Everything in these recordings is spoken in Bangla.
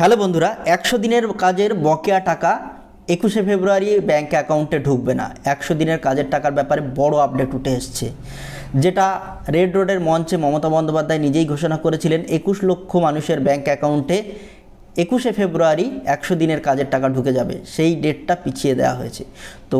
হ্যালো বন্ধুরা, একশো দিনের কাজের বকেয়া টাকা একুশে ফেব্রুয়ারি ব্যাঙ্ক অ্যাকাউন্টে ঢুকবে না। একশো দিনের কাজের টাকার ব্যাপারে বড় আপডেট উঠে এসছে। যেটা রেড রোডের মঞ্চে মমতা বন্দ্যোপাধ্যায় নিজেই ঘোষণা করেছিলেন, একুশ লক্ষ মানুষের ব্যাঙ্ক অ্যাকাউন্টে একুশে ফেব্রুয়ারি একশো দিনের কাজের টাকা ঢুকে যাবে। সেই ডেটটা পিছিয়ে দেওয়া হয়েছে। তো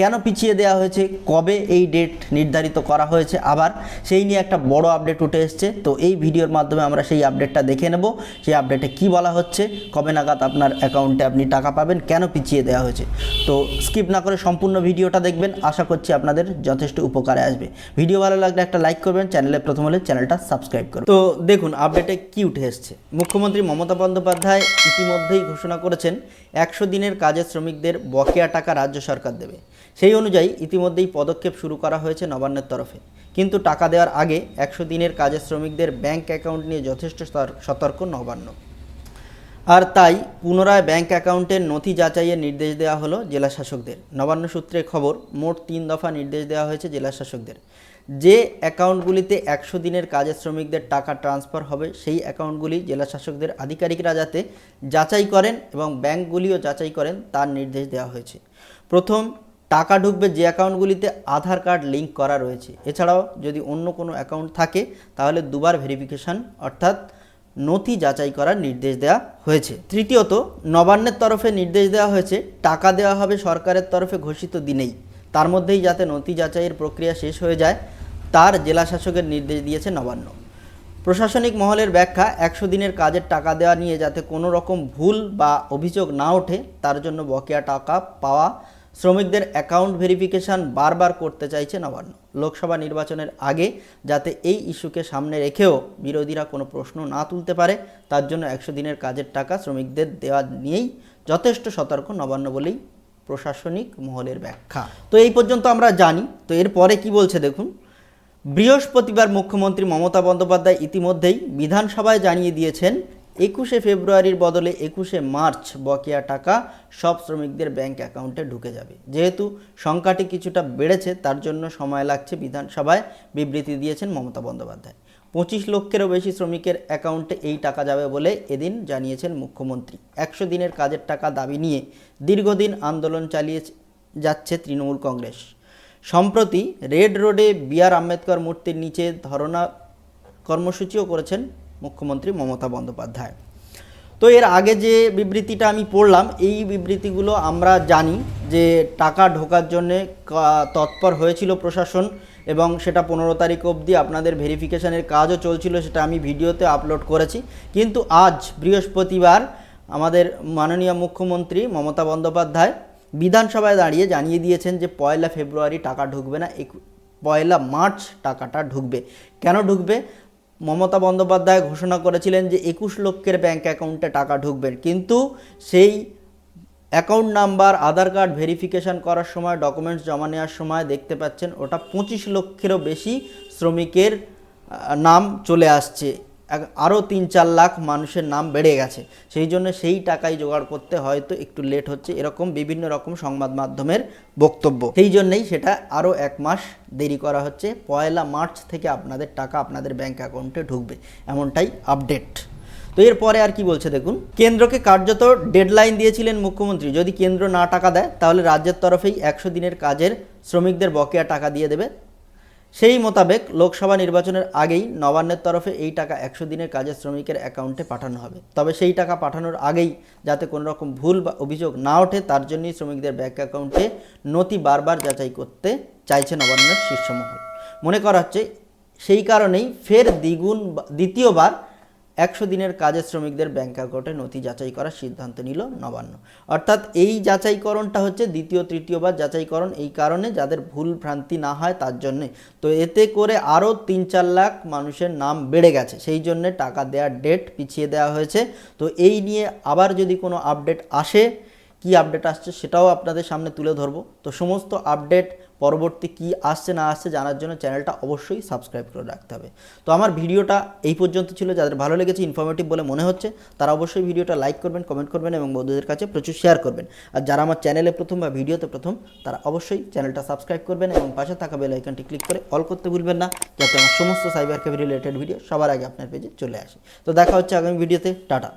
কেন পিছিয়ে দেওয়া হয়েছে? কবে এই ডেট নির্ধারিত করা হয়েছে? আবার সেই নিয়ে একটা বড় আপডেট উঠে এসছে। তো এই ভিডিওর মাধ্যমে আমরা সেই আপডেটটা দেখে নেব। সেই আপডেটে কি বলা হচ্ছে? কবে নাগাদ আপনার অ্যাকাউন্টে আপনি টাকা পাবেন? কেন পিছিয়ে দেওয়া হয়েছে? তো স্কিপ না করে সম্পূর্ণ ভিডিওটা দেখবেন। আশা করছি আপনাদের যথেষ্ট উপকারে আসবে। ভিডিও ভালো লাগলে একটা লাইক করবেন। চ্যানেলে প্রথম হলে চ্যানেলটা সাবস্ক্রাইব করবেন তো দেখুন আপডেটে কি উঠে এসছে? মুখ্যমন্ত্রী মমতা বন্দ্যোপাধ্যায় ইতিমধ্যেই ঘোষণা করেছেন, একশো দিনের কাজের শ্রমিকদের বকেয়া টাকা রাজ্য সরকার দেবে। সেই অনুযায়ী ইতিমধ্যেই পদক্ষেপ শুরু করা হয়েছে নবান্নের তরফে। কিন্তু টাকা দেওয়ার আগে একশো দিনের কাজের শ্রমিকদের ব্যাংক অ্যাকাউন্ট নিয়ে যথেষ্ট সতর্ক নবান্ন। আর তাই পুনরায় ব্যাংক অ্যাকাউন্টের নথি যাচাইয়ের নির্দেশ দেওয়া হলো জেলা শাসকদের নবান্ন সূত্রে খবর, মোট তিন দফা নির্দেশ দেওয়া হয়েছে জেলা শাসকদের যে অ্যাকাউন্টগুলিতে একশো দিনের কাজের শ্রমিকদের টাকা ট্রান্সফার হবে, সেই অ্যাকাউন্টগুলি জেলা শাসকদের আধিকারিকরা যাতে যাচাই করেন এবং ব্যাংকগুলিও যাচাই করেন, তার নির্দেশ দেওয়া হয়েছে। প্রথম টাকা ঢুকবে যে অ্যাকাউন্টগুলিতে আধার কার্ড লিঙ্ক করা রয়েছে। এছাড়াও যদি অন্য কোনো অ্যাকাউন্ট থাকে, তাহলে দুবার ভেরিফিকেশন, অর্থাৎ নথি যাচাই করার নির্দেশ দেওয়া হয়েছে। তৃতীয়ত, নবান্নের তরফে নির্দেশ দেওয়া হয়েছে, টাকা দেওয়া হবে সরকারের তরফে ঘোষিত দিনেই। তার মধ্যেই যাতে নথি যাচাইয়ের প্রক্রিয়া শেষ হয়ে যায়, তার জেলা শাসকের নির্দেশ দিয়েছে নবান্ন। প্রশাসনিক মহলের ব্যাখ্যা, একশো দিনের কাজের টাকা দেওয়া নিয়ে যাতে কোনো রকম ভুল বা অভিযোগ না ওঠে, তার জন্য বকেয়া টাকা পাওয়া শ্রমিকদের অ্যাকাউন্ট ভেরিফিকেশন বারবার করতে চাইছে নবান্ন। লোকসভা নির্বাচনের আগে যাতে এই ইস্যুকে সামনে রেখেও বিরোধীরা কোনো প্রশ্ন না তুলতে পারে, তার জন্য একশো দিনের কাজের টাকা শ্রমিকদের দেওয়া নিয়েই যথেষ্ট সতর্ক নবান্ন বলেই প্রশাসনিক মহলের ব্যাখ্যা। তো এই পর্যন্ত আমরা জানি। তো এরপরে কি বলছে দেখুন, বৃহস্পতিবার মুখ্যমন্ত্রী মমতা বন্দ্যোপাধ্যায় ইতিমধ্যেই বিধানসভায় জানিয়ে দিয়েছেন একুশে ফেব্রুয়ারির বদলে একুশে মার্চ বকেয়া টাকা সব শ্রমিকদের ব্যাংক অ্যাকাউন্টে ঢুকে যাবে। যেহেতু সংখ্যাটি কিছুটা বেড়েছে, তার জন্য সময় লাগছে বিধানসভায় বিবৃতি দিয়েছেন মমতা বন্দ্যোপাধ্যায়। পঁচিশ লক্ষেরও বেশি শ্রমিকের অ্যাকাউন্টে এই টাকা যাবে বলে এদিন জানিয়েছেন মুখ্যমন্ত্রী। একশো দিনের কাজের টাকা দাবি নিয়ে দীর্ঘদিন আন্দোলন চালিয়ে যাচ্ছে তৃণমূল কংগ্রেস। সম্প্রতি রেড রোডে বি আর আম্বেদকর মূর্তির নিচে ধরনা কর্মসূচিও করেছেন মুখ্যমন্ত্রী মমতা বন্দ্যোপাধ্যায়। তো এর আগে যে বিবৃতিটা আমি পড়লাম, এই বিবৃতিগুলো আমরা জানি যে টাকা ঢোকার জন্যে তৎপর হয়েছিল প্রশাসন এবং সেটা পনেরো তারিখ অবধি আপনাদের ভেরিফিকেশানের কাজও চলছিল, সেটা আমি ভিডিওতে আপলোড করেছি। কিন্তু আজ বৃহস্পতিবার আমাদের মাননীয় মুখ্যমন্ত্রী মমতা বন্দ্যোপাধ্যায় বিধানসভায় দাঁড়িয়ে জানিয়ে দিয়েছেন যে পয়লা ফেব্রুয়ারি টাকা ঢুকবে না পয়লা মার্চ টাকাটা ঢুকবে। কেন ঢুকবে? মমতা বন্দ্যোপাধ্যায় ঘোষণা করেছিলেন যে একুশ লক্ষের ব্যাঙ্ক অ্যাকাউন্টে টাকা ঢুকবে। কিন্তু সেই account number Aadhaar card verification করার সময় ডকুমেন্টস জমা নেওয়ার সময় দেখতে পাচ্ছেন ওটা পঁচিশ লক্ষেরও বেশি শ্রমিকের নাম চলে আসছে। আরও তিন চার লাখ মানুষের নাম বেড়ে গেছে। সেই জন্য সেই টাকাই জোগাড় করতে হয়তো একটু লেট হচ্ছে, এরকম বিভিন্ন রকম সংবাদ মাধ্যমের বক্তব্য। সেই জন্যই সেটা আরও এক মাস দেরি করা হচ্ছে, পয়লা মার্চ থেকে আপনাদের টাকা আপনাদের ব্যাংক অ্যাকাউন্টে ঢুকবে, এমনটাই আপডেট তো এরপরে আর কি বলছে দেখুন, কেন্দ্রকে কার্যত ডেডলাইন দিয়েছিলেন মুখ্যমন্ত্রী, যদি কেন্দ্র না টাকা দেয়, তাহলে রাজ্যের তরফেই একশো দিনের কাজের শ্রমিকদের বকেয়া টাকা দিয়ে দেবে। সেই মোতাবেক লোকসভা নির্বাচনের আগেই নবান্নের তরফে এই টাকা একশো দিনের কাজের শ্রমিকের অ্যাকাউন্টে পাঠানো হবে। তবে সেই টাকা পাঠানোর আগেই যাতে কোনো রকম ভুল বা অভিযোগ না ওঠে, তার জন্যই শ্রমিকদের ব্যাঙ্ক অ্যাকাউন্টে নথি বারবার যাচাই করতে চাইছে নবান্নের শীর্ষমহল। মনে করা হচ্ছে সেই কারণেই ফের দ্বিগুণ দ্বিতীয়বার একশো দিনের কাজের শ্রমিকদের ব্যাংক অ্যাকাউন্টে নথি যাচাই করার সিদ্ধান্ত নিল নবান্ন। অর্থাৎ এই যাচাইকরণটা হচ্ছে দ্বিতীয় তৃতীয়বার যাচাইকরণ এই কারণে যাদের ভুল ভ্রান্তি না হয় তার জন্যে। তো এতে করে আরও তিন চার লাখ মানুষের নাম বেড়ে গেছে। সেই জন্যে টাকা দেওয়ার ডেট পিছিয়ে দেওয়া হয়েছে। তো এই নিয়ে আবার যদি কোনো আপডেট আসে কি আপডেট আসছে সেটাও আপনাদের সামনে তুলে ধরবো। তো সমস্ত আপডেট পরবর্তী কি আসছে না আসছে জানার জন্য চ্যানেলটা অবশ্যই সাবস্ক্রাইব করে রাখতে হবে। তো আমার ভিডিওটা এই পর্যন্ত ছিল। যাদের ভালো লেগেছে ইনফরমেটিভ বলে মনে হচ্ছে, তারা অবশ্যই ভিডিওটা লাইক করবেন কমেন্ট করবেন এবং বন্ধুদের কাছে প্রচুর শেয়ার করবেন। আর যারা আমার চ্যানেলে প্রথম বা ভিডিওতে প্রথম, তারা অবশ্যই চ্যানেলটা সাবস্ক্রাইব করবেন এবং পাশে থাকা বেল আইকনটি ক্লিক করে অল করতে ভুলবেন না, যাতে আমার সমস্ত সাইবার ক্যাফে রিলেটেড ভিডিও সবার আগে আপনার পেজে চলে আসে। তো দেখা হচ্ছে আগামী ভিডিওতে টাটা।